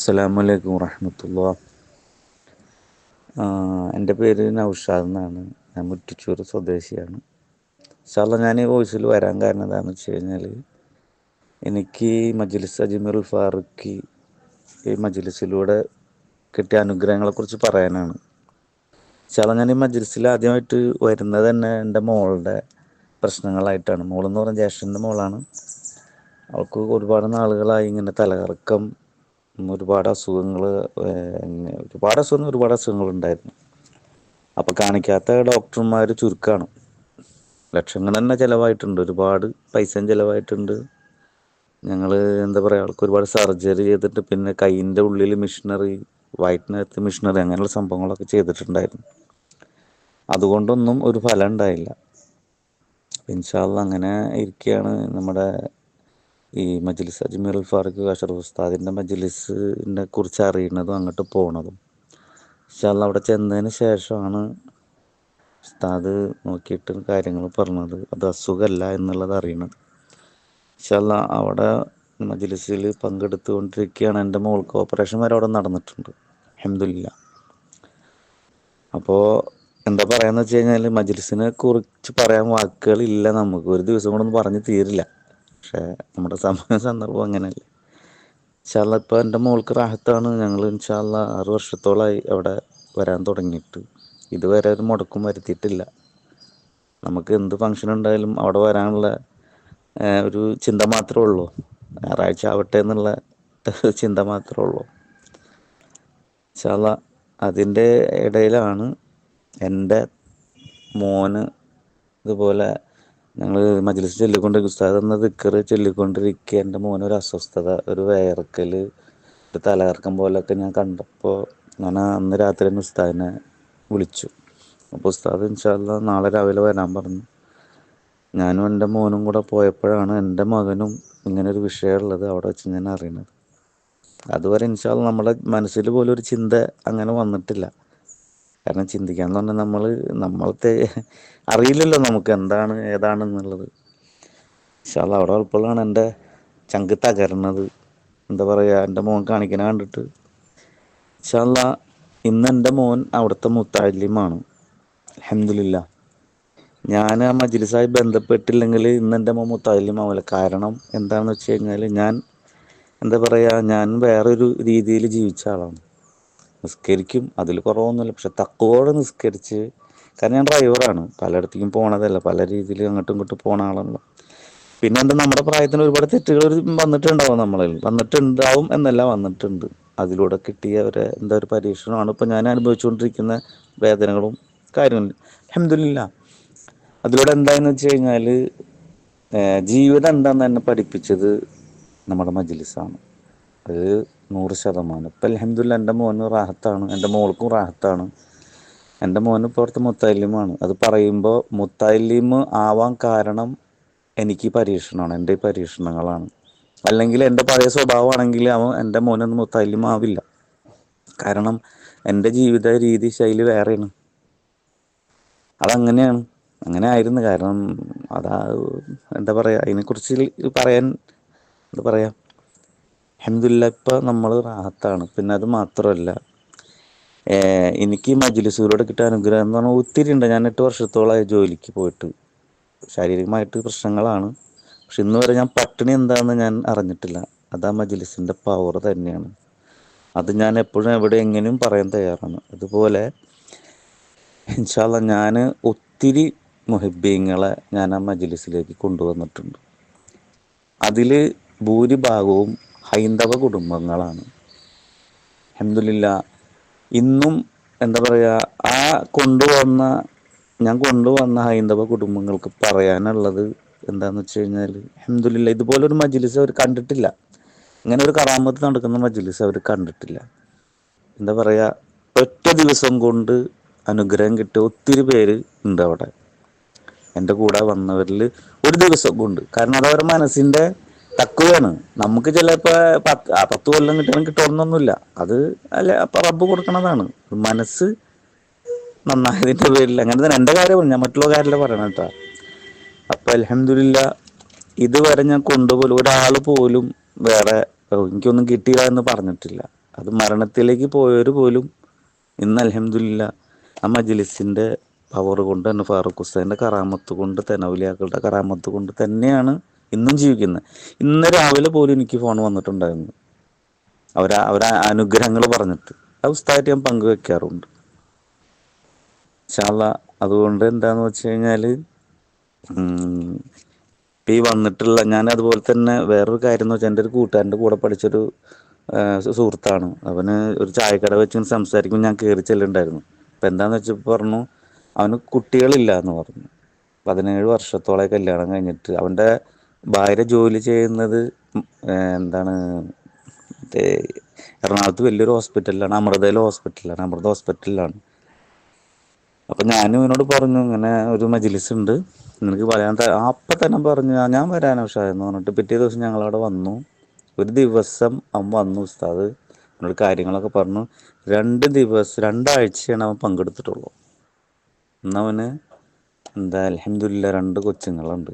അസ്സലാമു വറഹമത്തുള്ള. എന്റെ പേര് നൗഷാദ് എന്നാണ്. ഞാൻ മുറ്റിച്ചൂർ സ്വദേശിയാണ്. അള്ളാ ഞാൻ ഈ വോയിസിൽ വരാൻ കാരണം എന്താണെന്ന് വെച്ച് കഴിഞ്ഞാൽ എനിക്ക് മജ്ലിസ് അജ്മീറുൽ ഫാറൂഖി ഈ മജ്ലിസിലൂടെ കിട്ടിയ അനുഗ്രഹങ്ങളെക്കുറിച്ച് പറയാനാണ്. അള്ളാ ഞാൻ ഈ മജ്ലിസിൽ ആദ്യമായിട്ട് വരുന്നത് തന്നെ എന്റെ മോളുടെ പ്രശ്നങ്ങളായിട്ടാണ്. മോളെന്ന് പറഞ്ഞ ജ്യേഷ്ഠന്റെ മോളാണ്. അവൾക്ക് ഒരുപാട് നാളുകളായി ഇങ്ങനെ തലകറക്കം ഒരുപാട് അസുഖങ്ങൾ ഒരുപാട് അസുഖങ്ങൾ ഒരുപാട് അസുഖങ്ങൾ ഉണ്ടായിരുന്നു. അപ്പം കാണിക്കാത്ത ഡോക്ടർമാർ ചുരുക്കമാണ് ലക്ഷങ്ങൾ തന്നെ ചിലവായിട്ടുണ്ട്. ഒരുപാട് പൈസയും ചിലവായിട്ടുണ്ട്. ഞങ്ങൾ എന്താ പറയുക ആൾക്ക് ഒരുപാട് സർജറി ചെയ്തിട്ട് പിന്നെ കൈയിന്റെ ഉള്ളിൽ മിഷനറി വയറ്റിനകത്ത് മിഷനറി അങ്ങനെയുള്ള സംഭവങ്ങളൊക്കെ ചെയ്തിട്ടുണ്ടായിരുന്നു. അതുകൊണ്ടൊന്നും ഒരു ഫലം ഉണ്ടായില്ല. ഇൻഷാല്ല അങ്ങനെ ഇരിക്കുകയാണ് നമ്മുടെ ഈ മജ്ലിസ് അജ്മീറുൽ ഫാറൂഖ് അഷറഫ് ഉസ്താദിന്റെ മജ്ലിസിനെ കുറിച്ച് അറിയുന്നതും അങ്ങോട്ട് പോണതും. ഇൻഷാല്ല അവിടെ ചെന്നതിന് ശേഷമാണ് ഉസ്താദ് നോക്കിയിട്ട് കാര്യങ്ങൾ പറഞ്ഞത്. അത് അസുഖമല്ല എന്നുള്ളത് അറിയണത് ഇൻഷാല്ല അവിടെ മജ്ലിസിൽ പങ്കെടുത്തുകൊണ്ടിരിക്കുകയാണ് എന്റെ മോൾക്ക് ഓപ്പറേഷൻ വരെ അവിടെ നടന്നിട്ടുണ്ട്. അഹമ്മദില്ല അപ്പോൾ എന്താ പറയാന്ന് വെച്ച് കഴിഞ്ഞാൽ മജ്ലിസിനെ കുറിച്ച് പറയാൻ വാക്കുകളില്ല നമുക്ക്. ഒരു ദിവസം കൊണ്ടൊന്നും പറഞ്ഞ് തീരില്ല. പക്ഷേ നമ്മുടെ സമയ സന്ദർഭം അങ്ങനെയല്ല. ഇൻഷാല്ല ഇപ്പോൾ എന്റെ മോൾക്ക് റാഹത്താണ്. ഞങ്ങൾ ഇൻഷാല്ല ആറ് വർഷത്തോളമായി അവിടെ വരാൻ തുടങ്ങിയിട്ട്. ഇതുവരെ ഒരു മുടക്കം വരുത്തിയിട്ടില്ല. നമുക്ക് എന്ത് ഫംഗ്ഷൻ ഉണ്ടായാലും അവിടെ വരാനുള്ള ഒരു ചിന്ത മാത്രമേ ഉള്ളൂ. ഞായറാഴ്ച ആവട്ടെ എന്നുള്ള ചിന്ത മാത്രമേ ഉള്ളൂ. ഇൻഷാല്ല അതിന്റെ ഇടയിലാണ് എന്റെ മോന് ഇതുപോലെ ഞങ്ങൾ മജ്ലിസ് ചൊല്ലിക്കൊണ്ടിരിക്കും ഉസ്താദ് എന്ന ദിക്കറ് ചൊല്ലിക്കൊണ്ടിരിക്കുക എന്റെ മോനൊരു അസ്വസ്ഥത ഒരു വയർക്കൽ ഒരു തലകറക്കം പോലെയൊക്കെ ഞാൻ കണ്ടപ്പോൾ ഞാൻ അന്ന് രാത്രി തന്നെ ഉസ്താദിനെ വിളിച്ചു. അപ്പോൾ ഉസ്താദ് ഇൻഷാല്ല നാളെ രാവിലെ വരാൻ പറഞ്ഞു. ഞാനും എന്റെ മോനും കൂടെ പോയപ്പോഴാണ് എന്റെ മകനും ഇങ്ങനൊരു വിഷയമുള്ളത് അവിടെ വെച്ച് ഞാൻ അറിയുന്നത് അതുവരെ ഇൻഷാല്ല നമ്മുടെ മനസ്സിൽ പോലും ഒരു ചിന്ത അങ്ങനെ വന്നിട്ടില്ല. കാരണം ചിന്തിക്കാന്ന് പറഞ്ഞാൽ നമ്മൾ നമ്മളത്തെ അറിയില്ലല്ലോ നമുക്ക് എന്താണ് ഏതാണെന്നുള്ളത്. ഇൻഷാല്ല അവിടെ ഉൾപ്പെടെയാണ് എന്റെ ചങ്ക് തകരണത്. എന്താ പറയുക എന്റെ മോൻ കാണിക്കണ കണ്ടിട്ട്. ഇൻഷാല്ല ഇന്ന് എന്റെ മോൻ അവിടുത്തെ മുത്താലിമാണ് അലഹമില്ല ഞാൻ ആ മജ്ലിസായി ബന്ധപ്പെട്ടില്ലെങ്കിൽ ഇന്ന് എന്റെ മോൻ മുത്താലിമാവില്ല കാരണം എന്താണെന്ന് വെച്ച് കഴിഞ്ഞാൽ ഞാൻ എന്താ പറയുക ഞാൻ വേറൊരു രീതിയിൽ ജീവിച്ച ആളാണ്. നിസ്കരിക്കും. അതിൽ കുറവൊന്നുമില്ല. പക്ഷെ തക്കുവോടെ നിസ്കരിച്ച് കാരണം ഞാൻ ഡ്രൈവറാണ്. പലയിടത്തേക്കും പോണതല്ല. പല രീതിയിൽ അങ്ങോട്ടും ഇങ്ങോട്ടും പോണ ആളാണല്ലോ. പിന്നെ എന്താ നമ്മുടെ പ്രായത്തിന് ഒരുപാട് തെറ്റുകൾ വന്നിട്ടുണ്ടാവും നമ്മളിൽ. വന്നിട്ടുണ്ടാവും എന്നല്ല വന്നിട്ടുണ്ട്. അതിലൂടെ കിട്ടിയ ഒരു എന്താ ഒരു പരീക്ഷണമാണ്. ഇപ്പം ഞാൻ അനുഭവിച്ചുകൊണ്ടിരിക്കുന്ന വേദനകളും കാര്യങ്ങളും. അഹമ്മദില്ല അതിലൂടെ എന്തായെന്ന് വെച്ച് കഴിഞ്ഞാൽ ജീവിതം എന്താണെന്ന് എന്നെ പഠിപ്പിച്ചത് നമ്മുടെ മജ്ലിസാണ്. അത് നൂറ് ശതമാനം. ഇപ്പം അലഹമ്മദില്ല എന്റെ മോന് റാഹത്താണ് എന്റെ മോൾക്കും റാഹത്താണ്. എന്റെ മോന് ഇപ്പോൾ അവിടുത്തെ അത് പറയുമ്പോൾ മുത്താലിം ആവാൻ കാരണം എനിക്ക് പരീക്ഷണമാണ് എന്റെ പരീക്ഷണങ്ങളാണ്. അല്ലെങ്കിൽ എന്റെ പഴയ സ്വഭാവമാണെങ്കിൽ അവൻ എന്റെ മോനൊന്നും മുത്താലിം ആവില്ല. കാരണം എന്റെ ജീവിത രീതി ശൈലി വേറെയാണ്. അതങ്ങനെയാണ്. അങ്ങനെ ആയിരുന്നു. കാരണം അതാ എന്താ പറയുക അതിനെക്കുറിച്ച് പറയാൻ എന്താ പറയുക അഹമ്മദില്ല ഇപ്പം നമ്മൾ റാഹത്താണ്. പിന്നെ അത് മാത്രമല്ല എനിക്ക് മജ്ലിസുകളോട് കിട്ടിയ അനുഗ്രഹം എന്ന് പറഞ്ഞാൽ ഒത്തിരി ഉണ്ട്. ഞാൻ എട്ട് വർഷത്തോളമായി ജോലിക്ക് പോയിട്ട്. ശാരീരികമായിട്ട് പ്രശ്നങ്ങളാണ്. പക്ഷെ ഇന്ന് വരെ ഞാൻ പട്ടിണി എന്താണെന്ന് ഞാൻ അറിഞ്ഞിട്ടില്ല. അതാ ആ മജ്ലിസിന്റെ പവർ തന്നെയാണ്. അത് ഞാൻ എപ്പോഴും എവിടെ എങ്ങനെയും പറയാൻ തയ്യാറാണ്. അതുപോലെ ഇൻഷാല്ല ഞാൻ ഒത്തിരി മുഹിബീങ്ങളെ ഞാൻ ആ മജ്ലിസിലേക്ക് കൊണ്ടുവന്നിട്ടുണ്ട്. അതിൽ ഭൂരിഭാഗവും ഹൈന്ദവ കുടുംബങ്ങളാണ്. അഹമ്മദില്ല ഇന്നും എന്താ പറയുക ആ കൊണ്ടുവന്ന ഞാൻ കൊണ്ടുവന്ന ഹൈന്ദവ കുടുംബങ്ങൾക്ക് പറയാനുള്ളത് എന്താന്ന് വെച്ച് കഴിഞ്ഞാൽ അഹമ്മദില്ല ഇതുപോലൊരു മജിലിസ് അവർ കണ്ടിട്ടില്ല. ഇങ്ങനെ ഒരു കറാമത്ത് നടക്കുന്ന മജിലിസ് അവർ കണ്ടിട്ടില്ല. എന്താ പറയുക ഒറ്റ ദിവസം കൊണ്ട് അനുഗ്രഹം കിട്ടിയ ഒത്തിരി പേര് ഉണ്ട് അവിടെ. എന്റെ കൂടെ വന്നവരിൽ ഒരു ദിവസം കൊണ്ട്. കാരണം അത് അവരുടെ മനസ്സിന്റെ തക്കുവയാണ്. നമുക്ക് ചിലപ്പോൾ പത്ത് പത്ത് കൊല്ലം കിട്ടണം കിട്ടണമെന്നൊന്നുമില്ല. അത് അല്ല അപ്പം റബ്ബ് കൊടുക്കണതാണ്. മനസ്സ് നന്നായതിന്റെ പേരിൽ. അങ്ങനെ തന്നെ എന്റെ കാര്യം ഞാൻ മറ്റുള്ള കാര്യമല്ല പറയണം കേട്ടോ. അപ്പം അലഹമില്ല ഇതുവരെ ഞാൻ കൊണ്ടുപോലും ഒരാൾ പോലും വേറെ എനിക്കൊന്നും കിട്ടിയില്ല എന്ന് പറഞ്ഞിട്ടില്ല. അത് മരണത്തിലേക്ക് പോയവർ പോലും ഇന്ന് അലഹമില്ല ആ മജ്ലിസിന്റെ പവർ കൊണ്ട് തന്നെ ഫാറൂഖ് ഹുസൈന്റെ കറാമത്ത് കൊണ്ട് തന്നെ ഔലിയാക്കളുടെ കറാമത്ത് കൊണ്ട് തന്നെയാണ് ഇന്നും ജീവിക്കുന്നത് ഇന്ന് രാവിലെ പോലും എനിക്ക് ഫോൺ വന്നിട്ടുണ്ടായിരുന്നു. അവരാ അവരാ അനുഗ്രഹങ്ങൾ പറഞ്ഞിട്ട്. ആ ഉസ്താദായിട്ട് ഞാൻ പങ്കുവെക്കാറുണ്ട് ചാള അതുകൊണ്ട് എന്താന്ന് വെച്ച് കഴിഞ്ഞാൽ ഈ വന്നിട്ടുള്ള ഞാൻ അതുപോലെ തന്നെ വേറൊരു കാര്യം എന്ന് വെച്ചാൽ എന്റെ ഒരു കൂട്ടുകാരന്റെ കൂടെ പഠിച്ചൊരു സുഹൃത്താണ്. അവന് ഒരു ചായക്കട വെച്ച് സംസാരിക്കുമ്പോൾ ഞാൻ കയറി ചെല്ലുണ്ടായിരുന്നു. അപ്പം എന്താന്ന് വെച്ചപ്പോ പറഞ്ഞു അവന് കുട്ടികളില്ല എന്ന് പറഞ്ഞു. പതിനേഴ് വർഷത്തോളം കല്യാണം കഴിഞ്ഞിട്ട്. അവന്റെ ഭാര്യ ജോലി ചെയ്യുന്നത് എന്താണ് എറണാകുളത്ത് വലിയൊരു ഹോസ്പിറ്റലിലാണ് അമൃതയിലെ ഹോസ്പിറ്റലാണ് അമൃത ഹോസ്പിറ്റലിലാണ്. അപ്പൊ ഞാനും ഇവനോട് പറഞ്ഞു ഇങ്ങനെ ഒരു മജിലിസ് ഉണ്ട് നിനക്ക് പറയാൻ അപ്പൊ തന്നെ പറഞ്ഞു ഞാൻ ഉഷാ എന്ന് പറഞ്ഞിട്ട് പിറ്റേ ദിവസം ഞങ്ങളവിടെ വന്നു. ഒരു ദിവസം അവൻ വന്നു ഉസ്താദ് എന്നോട് കാര്യങ്ങളൊക്കെ പറഞ്ഞു. രണ്ട് ദിവസം രണ്ടാഴ്ചയാണ് അവൻ പങ്കെടുത്തിട്ടുള്ളൂ. ഇന്നവന് എന്താ അലഹമില്ല രണ്ട് കൊച്ചുങ്ങളുണ്ട്.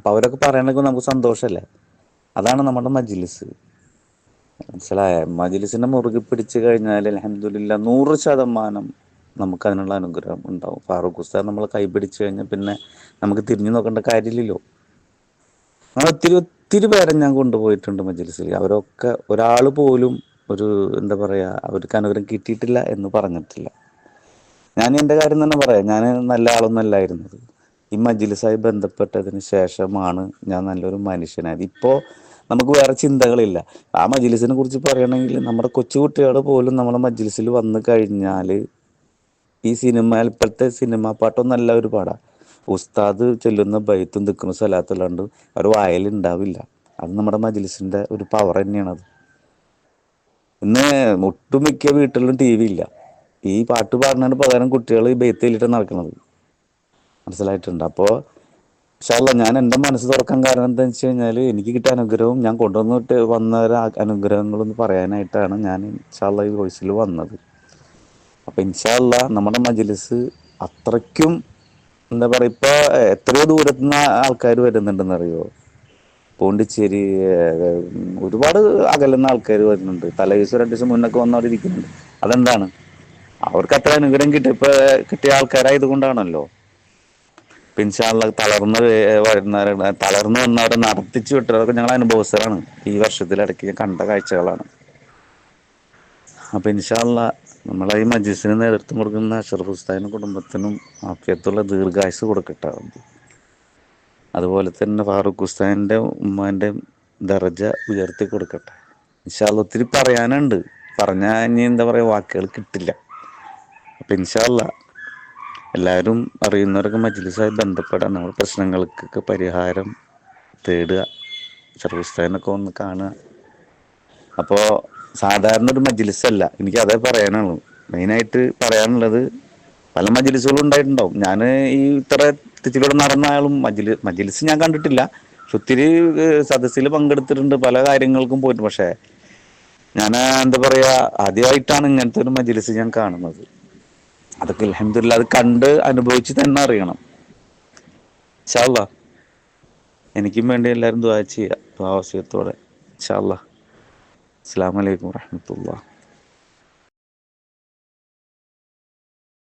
അപ്പൊ അവരൊക്കെ പറയണൊക്കെ നമുക്ക് സന്തോഷല്ലേ? അതാണ് നമ്മുടെ മജിലിസ്. മനസ്സിലായ? മജിലിസിനെ മുറുകെ പിടിച്ചു കഴിഞ്ഞാൽ അൽഹംദുലില്ലാ നൂറ് ശതമാനം നമുക്ക് അതിനുള്ള അനുഗ്രഹം ഉണ്ടാവും. ഫാറൂഖ് ഉസ്താദ് നമ്മൾ കൈ പിടിച്ചു കഴിഞ്ഞാൽ പിന്നെ നമുക്ക് തിരിഞ്ഞു നോക്കേണ്ട കാര്യമില്ലല്ലോ. നമ്മൾ ഒത്തിരി ഒത്തിരി പേരെ ഞാൻ കൊണ്ടുപോയിട്ടുണ്ട് മജിലിസിൽ അവരൊക്കെ ഒരാൾ പോലും ഒരു എന്താ പറയാ അവർക്ക് അനുഗ്രഹം കിട്ടിയിട്ടില്ല എന്ന് പറഞ്ഞിട്ടില്ല. ഞാൻ എന്റെ കാര്യം തന്നെ പറയാം. ഞാൻ നല്ല ആളൊന്നും അല്ലായിരുന്നത്. ഈ മജിലിസായി ബന്ധപ്പെട്ടതിന് ശേഷമാണ് ഞാൻ നല്ലൊരു മനുഷ്യനായത്. ഇപ്പോൾ നമുക്ക് വേറെ ചിന്തകളില്ല. ആ മജിലിസിനെ കുറിച്ച് പറയണമെങ്കിൽ നമ്മുടെ കൊച്ചുകുട്ടികൾ പോലും നമ്മുടെ മജിലിസിൽ വന്നു കഴിഞ്ഞാൽ ഈ സിനിമ ഇപ്പോഴത്തെ സിനിമ പാട്ടൊന്നും അല്ല ഒരു പാടാ. ഉസ്താദ് ചെല്ലുന്ന ബൈത്തും നിൽക്കുന്ന സ്ഥലത്തുള്ളതുകൊണ്ട് ഒരു വായലുണ്ടാവില്ല അത് നമ്മുടെ മജ്ലിസിന്റെ ഒരു പവർ തന്നെയാണത് ഇന്ന് ഒട്ടുമിക്ക വീട്ടിലും ടി വി ഇല്ല. ഈ പാട്ട് പാടുന്നതിന് പകരം കുട്ടികൾ ഈ ബൈത്ത് ചെല്ലിട്ട് നടക്കുന്നത്. മനസ്സിലായിട്ടുണ്ട്. അപ്പോൾ അള്ളാ ഞാൻ എന്റെ മനസ്സ് തുറക്കാൻ കാരണം എന്താണെന്ന് വെച്ച് കഴിഞ്ഞാൽ എനിക്ക് കിട്ടിയ അനുഗ്രഹവും ഞാൻ കൊണ്ടുവന്നിട്ട് വന്ന അനുഗ്രഹങ്ങളൊന്ന് പറയാനായിട്ടാണ് ഞാൻ ഇൻഷാ അള്ളാ ഈ വോയിസിൽ വന്നത്. അപ്പം ഇൻഷാ അള്ളാ നമ്മുടെ മജ്ലിസ് അത്രയ്ക്കും എന്താ പറയുക ഇപ്പോൾ എത്രയോ ദൂരത്തു നിന്ന് ആൾക്കാർ വരുന്നുണ്ടെന്ന് അറിയോ പോണ്ടിച്ചേരി ഒരുപാട് അകലുന്ന ആൾക്കാർ വരുന്നുണ്ട്. തലേ ദിവസം രണ്ടു ദിവസം മുന്നൊക്കെ വന്നവരിക്കുന്നുണ്ട് അതെന്താണ്? അവർക്ക് അത്ര അനുഗ്രഹം കിട്ടി ഇപ്പൊ കിട്ടിയ ആൾക്കാരായത് കൊണ്ടാണല്ലോ അള്ളാ തളർന്ന് വരുന്നവരെ തളർന്ന് വന്നവരെ നടത്തിച്ചു വിട്ടവരൊക്കെ ഞങ്ങൾ അനുഭവസ്ഥരാണ്. ഈ വർഷത്തിലിടയ്ക്ക് കണ്ട കാഴ്ചകളാണ്. അപ്പൊ ഇൻഷാല്ല നമ്മളെ ഈ മജീസിന് നേതൃത്വം കൊടുക്കുന്ന അഷറഫ് ഉസ്താദിനും കുടുംബത്തിനും ആഫിയത്തുള്ള ദീർഘായുസ് കൊടുക്കട്ടെ. അതുപോലെ തന്നെ ഫാറൂഖ് ഉസ്താദിന്റെ ഉമ്മാന്റെ ദർജ ഉയർത്തി കൊടുക്കട്ടെ. ഇൻഷാല്ല ഒത്തിരി പറയാനുണ്ട്. പറഞ്ഞാൽ ഇനി എന്താ പറയാ വാക്കുകൾ കിട്ടില്ല. അപ്പൊ ഇൻഷാല്ല എല്ലാവരും അറിയുന്നവരൊക്കെ മജ്ലിസായി ബന്ധപ്പെടാൻ നമ്മുടെ പ്രശ്നങ്ങൾക്കൊക്കെ പരിഹാരം തേടുക ചെറുപുസ്തകനൊക്കെ ഒന്ന് കാണുക. അപ്പോൾ സാധാരണ ഒരു മജ്ലിസ് അല്ല എനിക്ക് അതേ പറയാനുള്ളൂ. മെയിനായിട്ട് പറയാനുള്ളത് പല മജ്ലിസുകളും ഉണ്ടായിട്ടുണ്ടാവും. ഞാൻ ഈ ഇത്ര തിരിച്ചിലൂടെ നടന്ന ആളും മജ്ലി മജ്ലിസ് ഞാൻ കണ്ടിട്ടില്ല. ഒത്തിരി സദസ്സിൽ പങ്കെടുത്തിട്ടുണ്ട്. പല കാര്യങ്ങൾക്കും പോയിട്ട് പക്ഷേ ഞാൻ എന്താ പറയാ ആദ്യമായിട്ടാണ് ഇങ്ങനത്തെ ഒരു മജ്ലിസ് ഞാൻ കാണുന്നത്. അതൊക്കെ അലഹമില്ല അത് കണ്ട് അനുഭവിച്ച് തന്നെ അറിയണം. ഇൻഷാ അല്ലാ എനിക്കും വേണ്ടി എല്ലാവരും ദ്വാ ചെയ്യുക ആവശ്യത്തോടെ ഇൻഷാ അല്ലാ അസ്സാം വലൈക്കും വാഹമത്തുള്ള